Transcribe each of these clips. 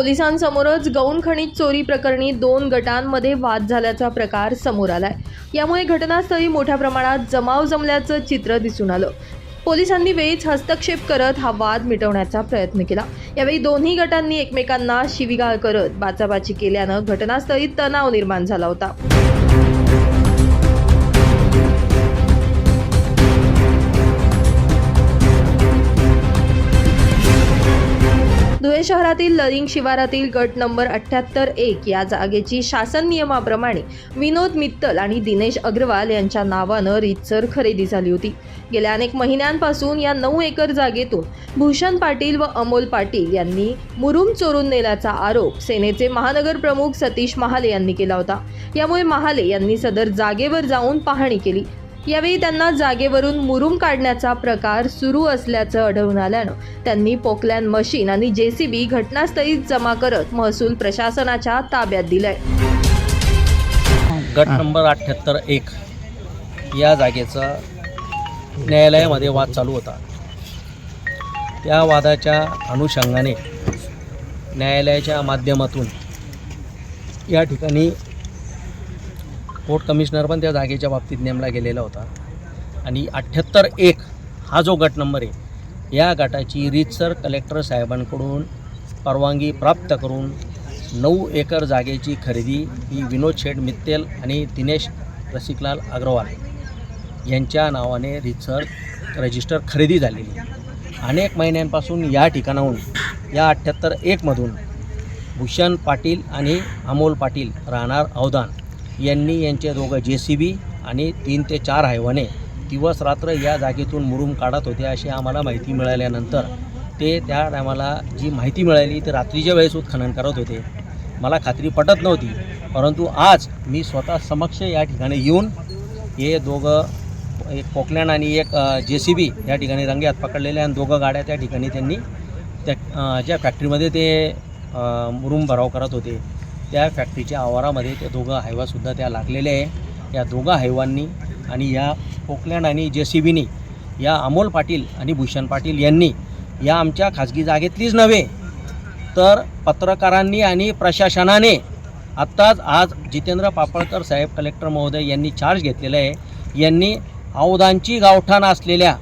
पोलिसांसमोरच गौण खनिज चोरी प्रकरणी दोन गटांमध्ये वाद झाल्याचा प्रकार समोर आलाय. यामुळे घटनास्थळी मोठ्या प्रमाणात जमाव जमल्याचं चित्र दिसून आलं. पोलिसांनी वेळीच हस्तक्षेप करत हा वाद मिटवण्याचा प्रयत्न केला. यावेळी दोन्ही गटांनी एकमेकांना शिवीगाळ करत बाचाबाची केल्यानं घटनास्थळी तणाव निर्माण झाला होता. ठाणे शहरातील लरिंग शिवारातील गट नंबर अठ्ठ्याहत्तर एक या जागेची शासन नियमाप्रमाणे विनोद मित्तल आणि दिनेश अग्रवाल यांच्या नावानं रीतसर खरेदी झाली होती. गेल्या अनेक महिन्यांपासून या नऊ एकर जागेतून भूषण पाटील व अमोल पाटील यांनी मुरुम चोरून नेल्याचा आरोप सेनेचे महानगर प्रमुख सतीश महाले यांनी केला होता. यामुळे महाले यांनी सदर जागेवर जाऊन पाहणी केली. यावेळी त्यांना जागेवरून मुरुम काढण्याचा प्रकार सुरू असल्याचं आढळून आल्यानं त्यांनी पोकलॅन मशीन आणि जेसीबी घटनास्थळी जमा करत महसूल प्रशासनाच्या ताब्यात दिलंय. गट नंबर अठ्ठ्याहत्तर एक या जागेचा न्यायालयामध्ये वाद चालू होता. त्या वादाच्या अनुषंगाने न्यायालयाच्या माध्यमातून या ठिकाणी कोर्ट कमिशनर पण त्या जागेच्या बाबतीत नेमला गेलेला होता. आणि अठ्ठ्याहत्तर एक हा जो गट नंबर आहे या गटाची रीतसर कलेक्टर साहेबांकडून परवानगी प्राप्त करून नऊ एकर जागेची खरेदी ही विनोद शेठ मित्तेल आणि दिनेश रसिकलाल अग्रवाल यांच्या नावाने रीतसर रजिस्टर खरेदी झालेली. अनेक महिन्यांपासून या ठिकाणाहून या अठ्ठ्याहत्तर एकमधून भूषण पाटील आणि अमोल पाटील राहणार अवधान यांनी यांचे दोघं जे सी बी आणि तीन ते चार हायवाने दिवस रात्र या जागेतून मुरुम काढत होते अशी आम्हाला माहिती मिळाल्यानंतर ते त्या टायमाला जी माहिती मिळाली ते रात्रीच्या वेळेस उत्खनन करत होते. मला खात्री पटत नव्हती परंतु आज मी स्वतः समक्ष या ठिकाणी येऊन हे दोघं एक पोकलँड आणि एक जे सी बी या ठिकाणी रंग्यात पकडलेल्या आणि दोघं गाड्या त्या ठिकाणी त्यांनी त्या ज्या फॅक्टरीमध्ये ते मुरुम भराव करत होते. त्या फॅक्टरीच्या आवारामध्ये ते दोघं हायवासुद्धा त्या लागलेले आहे. या दोघं हायवांनी आणि या पोकलँड आणि जे सी बीनी या अमोल पाटील आणि भूषण पाटील यांनी या आमच्या खाजगी जागेतलीच नव्हे तर पत्रकारांनी आणि प्रशासनाने आत्ताच आज जितेंद्र पापळकर साहेब कलेक्टर महोदय यांनी चार्ज घेतलेला आहे. यांनी अवधानची गावठाण असलेल्या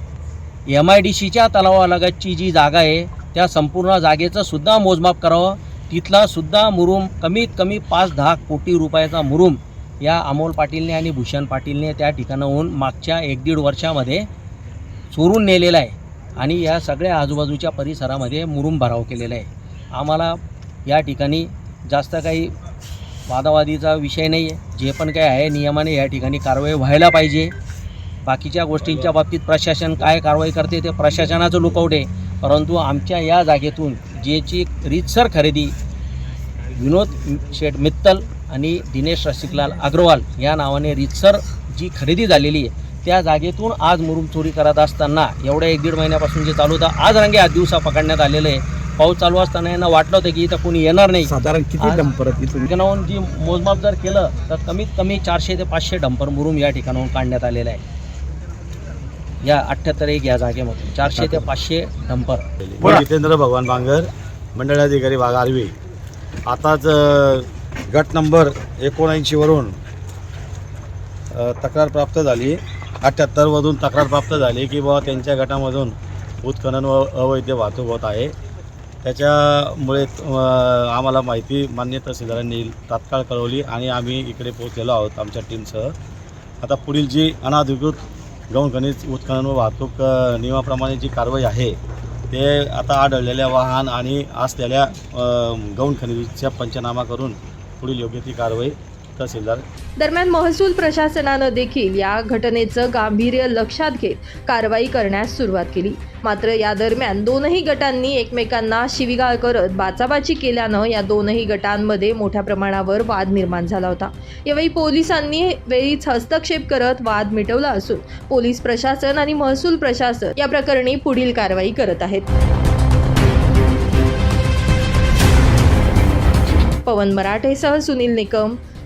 एम आय डी सीच्या तलावालगतची जी जागा आहे त्या संपूर्ण जागेचं सुद्धा मोजमाप करावं. तिथला सुद्धा मुरुम कमीत कमी पाच दहा कोटी रुपयाचा मुरुम या अमोल पाटीलने आणि भूषण पाटीलने त्या ठिकाणाहून मागच्या एक दीड वर्षामध्ये चोरून नेलेला आहे. आणि या सगळ्या आजूबाजूच्या परिसरामध्ये मुरुम भराव केलेला आहे. आम्हाला या ठिकाणी जास्त काही वादावादीचा विषय नाही आहे जे पण काही आहे नियमाने या ठिकाणी कारवाई व्हायला पाहिजे. बाकीच्या गोष्टींच्या बाबतीत प्रशासन काय कारवाई करते ते प्रशासनाचं लुकआउट आहे परंतु आमच्या या जागेतून जेची रीतसर खरेदी विनोद शेठ मित्तल आणि दिनेश रसिकलाल अग्रवाल या नावाने रीतसर जी खरेदी झालेली आहे त्या जागेतून आज मुरुम चोरी करत असताना एवढ्या एक दीड महिन्यापासून जे चालू होतं आज रंगे आठ दिवसा पकडण्यात आलेलं आहे. पाऊस चालू असताना यांना वाटलं होतं की इथं कोणी येणार नाही. साधारण किती आज- डंपर ठिकाणाहून जी मोजमाप जर केलं तर कमीत कमी चारशे ते पाचशे डंपर मुरुम या ठिकाणाहून काढण्यात आलेलं आहे. या अठ्ठ्याहत्तर एक या जागेमध्ये. चारशे ते पाचशे डंपर. मी जितेंद्र भगवान बांगर मंडळाधिकारी भाग आर्वी. आताच गट नंबर एकोणऐंशीवरून तक्रार प्राप्त झाली. अठ्ठ्याहत्तरमधून तक्रार प्राप्त झाली की बाबा त्यांच्या गटामधून उत्खनन व अवैध वाहतूक होत आहे. त्याच्यामुळे आम्हाला माहिती मान्य तहसीलदारांनी तात्काळ कळवली आणि आम्ही इकडे पोहोचलेलो आहोत आमच्या टीमसह आता पुढील जी अनाधिकृत गौण खनिज उत्खनन व वाहतूक नियमाप्रमाणे जी कारवाई आहे ते आता आढळलेल्या वाहन आणि असलेल्या गौण खनिजच्या पंचनामा करून पुढील योग्य ती कारवाई तहसीलदार दरम्यान महसूल प्रशासनानं देखील या घटनेचं गांभीर्य लक्षात घेत कारवाई करण्यास सुरुवात केली. मात्र या दरम्यान दोनही गटांनी एकमेकांना शिवीगाळ करत बाचाबाची केल्यानं या दोनही गटांमध्ये मोठ्या प्रमाणावर वाद निर्माण झाला होता. यावेळी पोलिसांनी वेळीच हस्तक्षेप करत वाद मिटवला असून पोलीस प्रशासन आणि महसूल प्रशासन या प्रकरणी पुढील कारवाई करत आहेत. पवन मराठेसह सुनील निकम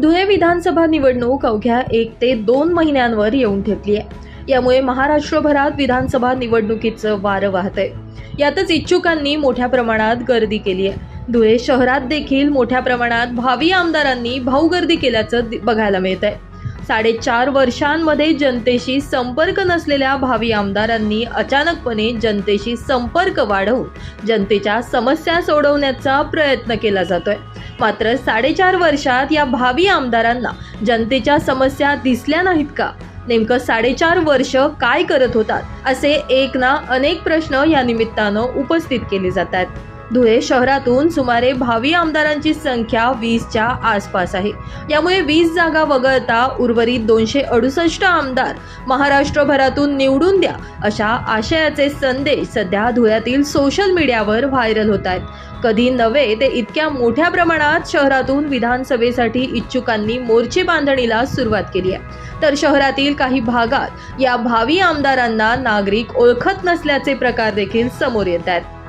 धुळे विधानसभा निवडणूक अवघ्या एक ते दोन महिन्यांवर येऊन ठेपली आहे. यामुळे महाराष्ट्रभरात विधानसभा निवडणुकीचं वारं वाहतंय. यातच इच्छुकांनी मोठ्या प्रमाणात गर्दी केली आहे. धुळे शहरात देखील मोठ्या प्रमाणात भावी आमदारांनी भाऊगर्दी केल्याचं दि- बघायला मिळत आहे साडेचार वर्षांमध्ये जनतेशी संपर्क नसलेल्या भावी आमदारांनी अचानकपणे जनतेशी संपर्क वाढवून जनतेच्या समस्या सोडवण्याचा प्रयत्न केला जातोय. मात्र साडेचार वर्षात या भावी आमदारांना जनतेच्या समस्या दिसल्या नाहीत का? नेमकं साडेचार वर्ष काय करत होतात? असे एक ना अनेक प्रश्न या निमित्तानं उपस्थित केले जातात धुळे शहरातून सुमारे भावी आमदारांची संख्या वीसच्या आसपास आहे. यामुळे वीस जागा वगळता उर्वरित दोनशे अडुसष्ट आमदार महाराष्ट्रभरातून निवडून द्या अशा आशयाचे संदेश सध्या धुळ्यातील सोशल मीडियावर व्हायरल होत आहेत. कधी नव्हे ते इतक्या मोठ्या प्रमाणात शहरातून विधानसभेसाठी इच्छुकांनी मोर्चे बांधणीला सुरुवात केली आहे. तर शहरातील काही भागात या भावी आमदारांना नागरिक ओळखत नसल्याचे प्रकार देखील समोर येत आहेत.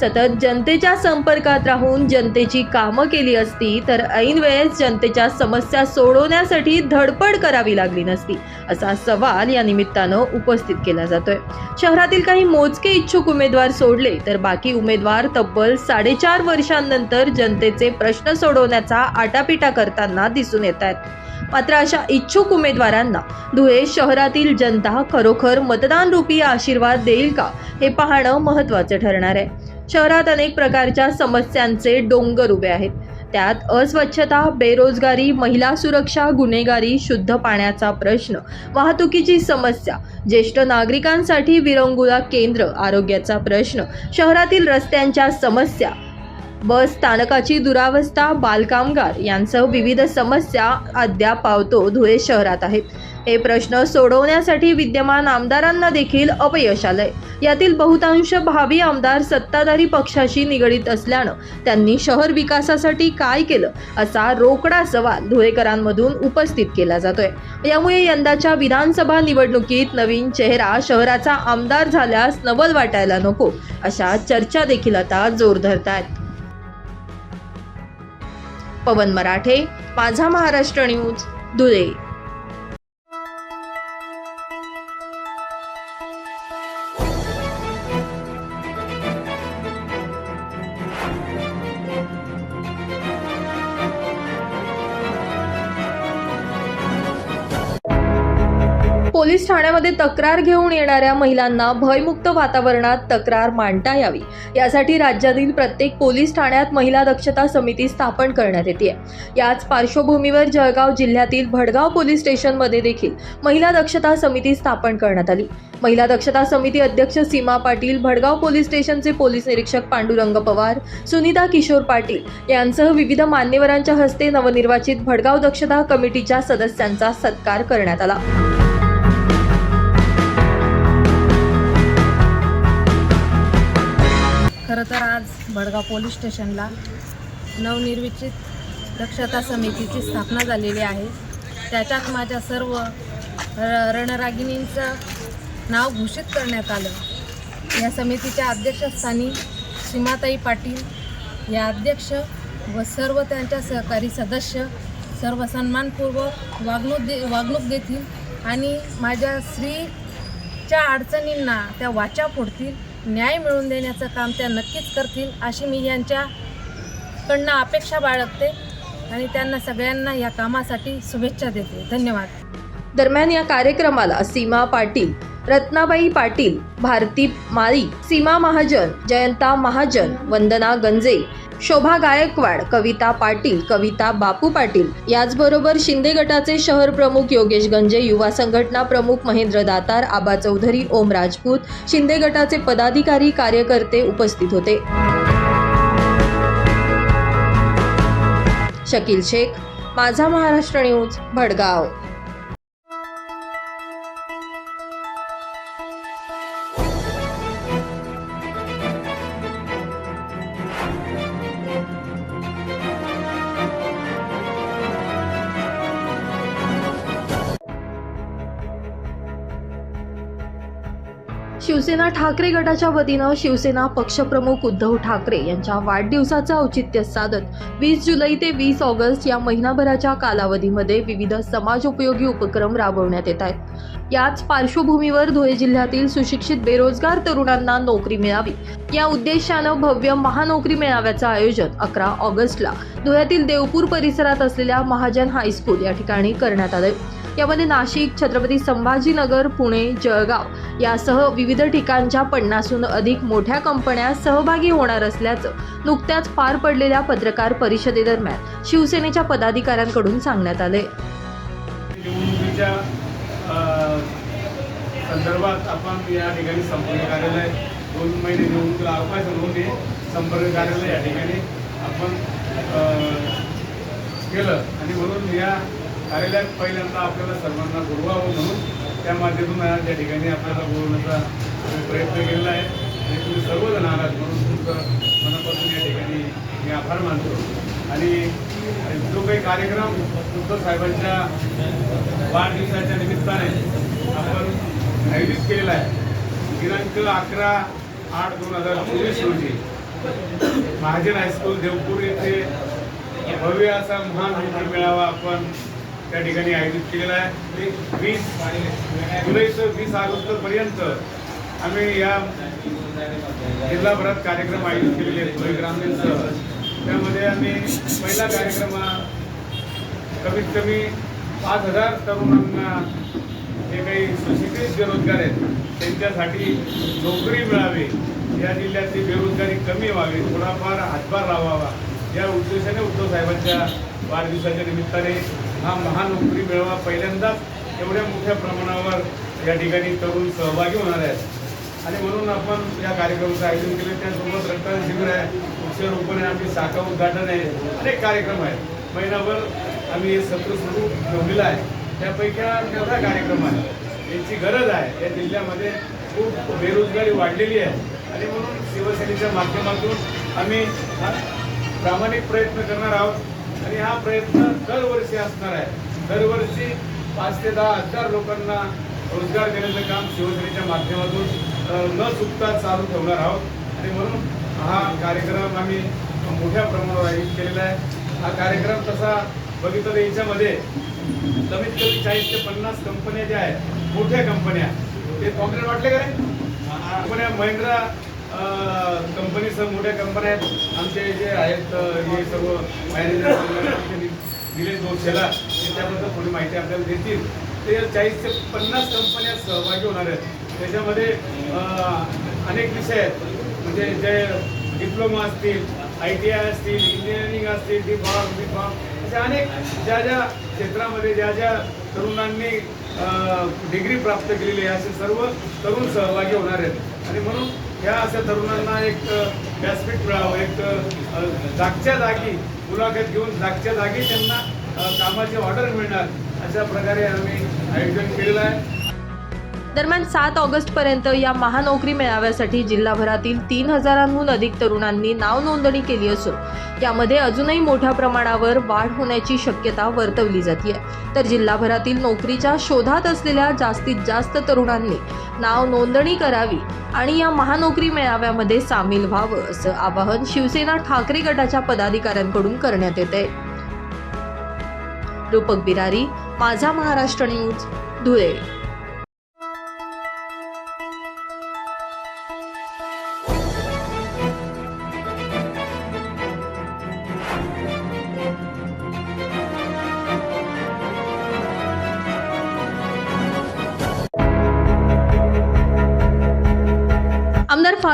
सतत जनतेच्या संपर्कात राहून जनतेची कामं केली असती तर ऐन वेळेस जनतेच्या समस्या सोडवण्यासाठी धडपड करावी लागली नसती असा सवाल या निमित्तानं उपस्थित केला जातोय. शहरातील काही मोजके इच्छुक उमेदवार सोडले तर बाकी उमेदवार तब्बल साडेचार वर्षांनंतर जनतेचे प्रश्न सोडवण्याचा आटापिटा करताना दिसून येत आहेत. मात्र अशा इच्छुक उमेदवारांना धुळे शहरातील जनता खरोखर मतदान रूपी आशीर्वाद देईल का हे पाहणं महत्त्वाचं ठरणार आहे. शहरात अनेक प्रकारच्या समस्यांचे डोंगर उभे आहेत. त्यात अस्वच्छता बेरोजगारी महिला सुरक्षा गुन्हेगारी शुद्ध पाण्याचा प्रश्न वाहतुकीची समस्या ज्येष्ठ नागरिकांसाठी विरंगुळा केंद्र आरोग्याचा प्रश्न शहरातील रस्त्यांच्या समस्या बस स्थानकाची दुरावस्था बालकामगार यांसह विविध समस्या अद्याप पावतो धुळे शहरात आहेत. हे प्रश्न सोडवण्यासाठी विद्यमान आमदारांना देखील अपयश आलंय. यातील बहुतांश भावी आमदार सत्ताधारी पक्षाशी निगडीत असल्यानं त्यांनी शहर विकासासाठी काय केलं असा रोकडा सवाल धुळेकरांमधून उपस्थित केला जातोय. यामुळे यंदाच्या विधानसभा निवडणुकीत नवीन चेहरा शहराचा आमदार झाल्यास नवल वाटायला नको अशा चर्चा देखील आता जोर धरत आहेत पवन मराठे माझा महाराष्ट्र न्यूज धुळे. ठाण्यामध्ये तक्रार घेऊन येणाऱ्या महिलांना भयमुक्त वातावरणात तक्रार मांडता यावी. यासाठी राज्यातील प्रत्येक पोलीस ठाण्यात महिला दक्षता समिती स्थापन करण्यात येते. याच पार्श्वभूमीवर जळगाव जिल्ह्यातील भडगाव पोलीस स्टेशनमध्ये देखील महिला दक्षता समिती स्थापन करण्यात आली. महिला दक्षता समिती अध्यक्ष सीमा पाटील भडगाव पोलीस स्टेशनचे पोलीस निरीक्षक पांडुरंग पवार सुनीता किशोर पाटील यांसह विविध मान्यवरांच्या हस्ते नवनिर्वाचित भडगाव दक्षता कमिटीच्या सदस्यांचा सत्कार करण्यात आला. खरं तर आज भडगाव पोलीस स्टेशनला नवनिर्मित दक्षता समितीची स्थापना झालेली आहे. त्याच्यात माझ्या सर्व र- रणरागिणींचं नाव घोषित करण्यात आलं. या समितीच्या अध्यक्षस्थानी सीमाताई पाटील या अध्यक्ष व सर्व त्यांच्या सहकारी सदस्य सर्व सन्मानपूर्वक वागणूक दे वागणूक देतील आणि माझ्या स्त्रीच्या अडचणींना त्या वाचा फोडतील. न्याय मिळवून देण्याचं काम त्या नक्कीच करतील अशी मी यांच्याकडनं अपेक्षा बाळगते आणि त्यांना सगळ्यांना या कामासाठी शुभेच्छा देते. धन्यवाद. दरम्यान या कार्यक्रमाला सीमा पाटील रत्नाबाई पाटील भारती माळी सीमा महाजन जयंता महाजन वंदना गंजे शोभा गायकवाड कविता पाटील कविता बापू पाटील याचबरोबर शिंदे गटाचे शहर प्रमुख योगेश गंजे युवा संघटना प्रमुख महेंद्र दातार आबा चौधरी ओम राजपूत शिंदे गटाचे पदाधिकारी कार्यकर्ते उपस्थित होते. शकील शेख माझा महाराष्ट्र न्यूज भडगाव. शिवसेना ठाकरे गटाच्या वतीनं शिवसेना पक्षप्रमुख उद्धव ठाकरे यांच्या वाढदिवसाचं औचित्य साधत वीस जुलै ते वीस ऑगस्ट या महिनाभराच्या कालावधीमध्ये विविध समाजोपयोगी उपक्रम राबवण्यात येत आहेत. याच पार्श्वभूमीवर धुळे जिल्ह्यातील सुशिक्षित बेरोजगार तरुणांना नोकरी मिळावी. या उद्देशानं भव्य महानोकरी मेळाव्याचं आयोजन अकरा ऑगस्टला धुळ्यातील देवपूर परिसरात असलेल्या महाजन हायस्कूल या ठिकाणी करण्यात आलं यामध्ये नाशिक छत्रपती संभाजीनगर पुणे जळगाव यासह विविध ठिकाणच्या पन्नासहून अधिक मोठ्या कंपन्या सहभागी होणार असल्याचं नुकत्याच पार पडलेल्या पत्रकार परिषदेदरम्यान शिवसेनेच्या पदाधिकाऱ्यांकडून सांगण्यात आले. संदर्भात आपण या ठिकाणी संपर्क कार्यालय दोन महिने निवडणुकीला अवकाश म्हणून हे संपर्क कार्यालय या ठिकाणी आपण केलं. आणि म्हणून या कार्यालयात पहिल्यांदा आपल्याला सर्वांना बोलवावं म्हणून त्या माध्यमातून आज या ठिकाणी आपल्याला बोलवण्याचा प्रयत्न केलेला आहे. आणि तुम्ही सर्वजण आलात म्हणून तुमचं मनापासून या ठिकाणी मी आभार मानतो. आणि जो काही कार्यक्रम उद्धव साहेबांच्या वाढदिवसाच्या निमित्ताने आपण आयोजित केलेला आहे दिनांक अकरा आठ दोन हजार चोवीस रोजी महाजन हायस्कूल देवपूर येथे भव्य असा महान नोकरी मेळावा आपण त्या ठिकाणी आयोजित केलेला आहे. वीस जुलै वीस वीस ऑगस्टपर्यंत आम्ही या जिल्हाभरात कार्यक्रम आयोजित केलेले आहेत. धुळे ग्रामीणसह त्यामध्ये आम्ही पहिला कार्यक्रम हा कमीत कमी पाच हजार तरुणांना जे काही सुशिक्षित बेरोजगार आहेत त्यांच्यासाठी नोकरी मिळावी या जिल्ह्यातली बेरोजगारी कमी व्हावी थोडाफार हातभार लावावा या उद्देशाने उद्धव साहेबांच्या वाढदिवसाच्या निमित्ताने हा महानोकरी मेळावा पहिल्यांदाच एवढ्या मोठ्या प्रमाणावर या ठिकाणी तरुण सहभागी होणार आहेत. आणि म्हणून आपण या कार्यक्रमाचं आयोजन केलं. त्यासोबत रक्तदान शिबिर आहे. वृक्षारोपण आहे आमची शाखा उद्घाटन आहे. अनेक कार्यक्रम आहेत. महिनाभर आम्ही हे सत्र सुरू ठेवलेलं आहे. त्यापैकी हा मोठा कार्यक्रम आहे. याची गरज आहे. या जिल्ह्यामध्ये खूप बेरोजगारी वाढलेली आहे. आणि म्हणून शिवसेनेच्या माध्यमातून आम्ही हा प्रामाणिक प्रयत्न करणार आहोत. आणि हा प्रयत्न दरवर्षी असणार आहे. दरवर्षी पाच ते दहा हजार लोकांना रोजगार देण्याचं काम शिवसेनेच्या माध्यमातून न चुकता चालू ठेवणार आहोत. आणि म्हणून हा कार्यक्रम आम्ही मोठ्या प्रमाणावर आयोजित केलेला आहे. हा कार्यक्रम तसा बघितलं तर याच्यामध्ये कमीत कमी चाळीस ते पन्नास कंपन्या ज्या आहेत मोठ्या कंपन्या ते कॉन्क्रीट वाटले का रे? कंपन्या महिंद्रा कंपनीसह मोठ्या कंपन्या आहेत. आमचे जे आहेत हे सर्व मॅनेजर दिले दोनशेला त्याबद्दल थोडी माहिती आपल्याला देतील. ते चाळीस ते पन्नास कंपन्या सहभागी होणार आहेत. त्याच्यामध्ये अनेक विषय आहेत. म्हणजे जे डिप्लोमा असतील आय टी आय असतील इंजिनिअरिंग असतील डी फॉर्म बी फॉर्म अशा अनेक ज्या ज्या क्षेत्रामध्ये ज्या ज्या तरुणांनी डिग्री प्राप्त केलेली आहे असे सर्व तरुण सहभागी होणार आहेत. आणि म्हणून ह्या अशा तरुणांना एक व्यासपीठ मिळावं. एक जागच्या जागी मुलाखत घेऊन जागच्या जागी त्यांना कामाची ऑर्डर मिळणार. अशा प्रकारे आम्ही आयोजन केलेलं आहे. दरम्यान सात ऑगस्ट पर्यंत या महानोकरी मेळाव्यासाठी जिल्हाभरातील तीन हजारांहून अधिक तरुणांनी नाव नोंदणी केली असून यामध्ये अजूनही मोठ्या प्रमाणावर वाढ होण्याची शक्यता वर्तवली जाते तर जिल्हाभरातील नोकरीच्या शोधात असलेल्या जास्तीत जास्त तरुणांनी नाव नोंदणी करावी आणि या महानोकरी मेळाव्यामध्ये सामील व्हावं असं आवाहन शिवसेना ठाकरे गटाच्या पदाधिकाऱ्यांकडून करण्यात येते रूपक बिरारी माझा महाराष्ट्र न्यूज धुळे.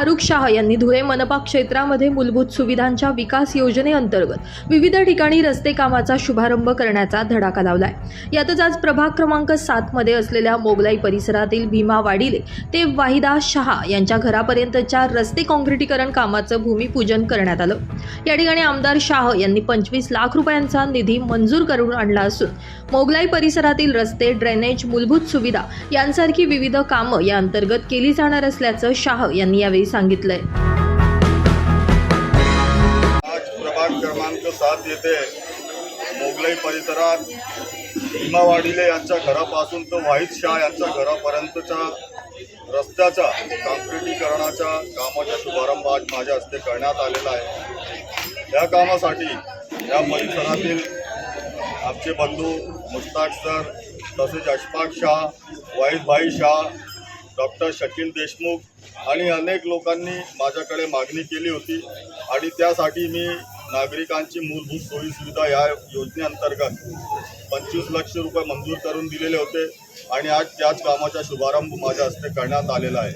फारुख शाह यांनी धुळे मनपा क्षेत्रामध्ये मूलभूत सुविधांच्या विकास योजनेअंतर्गत विविध ठिकाणी रस्ते कामाचा शुभारंभ करण्याचा धडाका लावलाय. यातच आज प्रभाग क्रमांक सातमध्ये असलेल्या मोगलाई परिसरातील भीमा वाडिले ते वाहिदा शहा यांच्या घरापर्यंतच्या रस्ते काँक्रिटीकरण कामाचं भूमिपूजन करण्यात आलं. या ठिकाणी आमदार शाह यांनी पंचवीस लाख रुपयांचा निधी मंजूर करून आणला असून मोगलाई परिसरातील रस्ते ड्रेनेज मूलभूत सुविधा यांसारखी विविध कामं या अंतर्गत केली जाणार असल्याचं शाह यांनी यावेळी सांगितलंय. आज प्रभाग क्रमांक सात येथे मोगलाई परिसरात भीमा वाडिले यांच्या घरापासून तर वाहिद शाह यांच्या घरापर्यंतच्या रस्त्याच्या काँक्रिटीकरणाच्या कामाचा शुभारंभ आज माझ्या हस्ते करण्यात आलेला आहे. या कामासाठी या परिसरातील आमचे बंधू मुश्ताक सर तसेच अशफाक शाह वाहिदभाई शाह डॉक्टर शकील देशमुख आणि अनेक लोकांनी माझ्याकडे मागणी केली होती आणि त्यासाठी मी नागरिकांची मूलभूत सोयीसुविधा या योजनेअंतर्गत पंचवीस लक्ष रुपये मंजूर करून दिलेले होते आणि आज त्याच कामाचा शुभारंभ माझ्या हस्ते करण्यात आलेला आहे.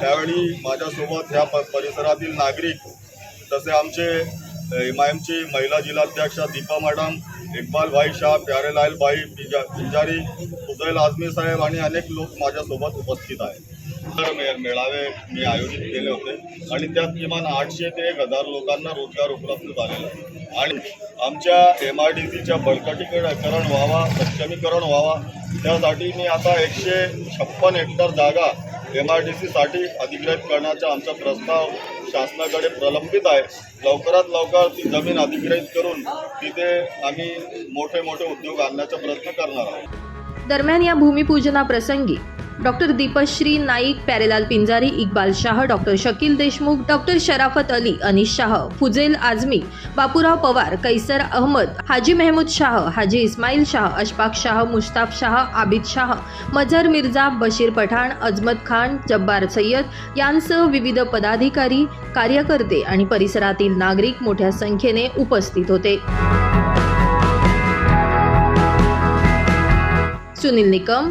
त्यावेळी माझ्यासोबत ह्या प परिसरातील नागरिक तसे आमचे एम आयमची महिला जिल्हाध्यक्षा दीपा मॅडम इक्बाल भाई शाह प्यारेलाल भाई पिजा पिंजारी फुजैल आझमी साहेब आणि अनेक लोक माझ्यासोबत उपस्थित आहेत. रोजगार मे मेळावे मी आयोजित केले होते. आणि त्यात किमान आठशे ते एक हजार लोकांना रोजगार उपलब्ध झालेला आहे. आणि आमच्या एम आय डी सीच्या बळकटीकरण व्हावा सक्षमीकरण व्हावा त्यासाठी मी आता एकशे छप्पन हेक्टर जागा एम आय डी सीसाठी अधिग्रहित करण्याचा आमचा प्रस्ताव शासनाकडे प्रलंबित आहे. लवकरात लवकर ती जमीन अधिग्रहित करून तिथे आम्ही मोठे मोठे उद्योग आणण्याचा प्रयत्न करणार आहोत. दरम्यान या भूमिपूजनाप्रसंगी doctor Deepshri Naik Pyarelal Pinjari Iqbal Shah doctor Shakil Deshmukh doctor Sharafat Ali Anish Shah फुजेल Azmi Bapurao Pawar Qaiser Ahmad हाजी मेहमूद शाह हाजी इस्माईल शाह अशफाक शाह मुश्ताफ शाह आबिद शाह मझर मिर्झा बशीर पठाण अजमत खान जब्बार सय्यद यांसह विविध पदाधिकारी कार्यकर्ते आणि परिसरातील नागरिक मोठ्या संख्येने उपस्थित होते. सुनील निकम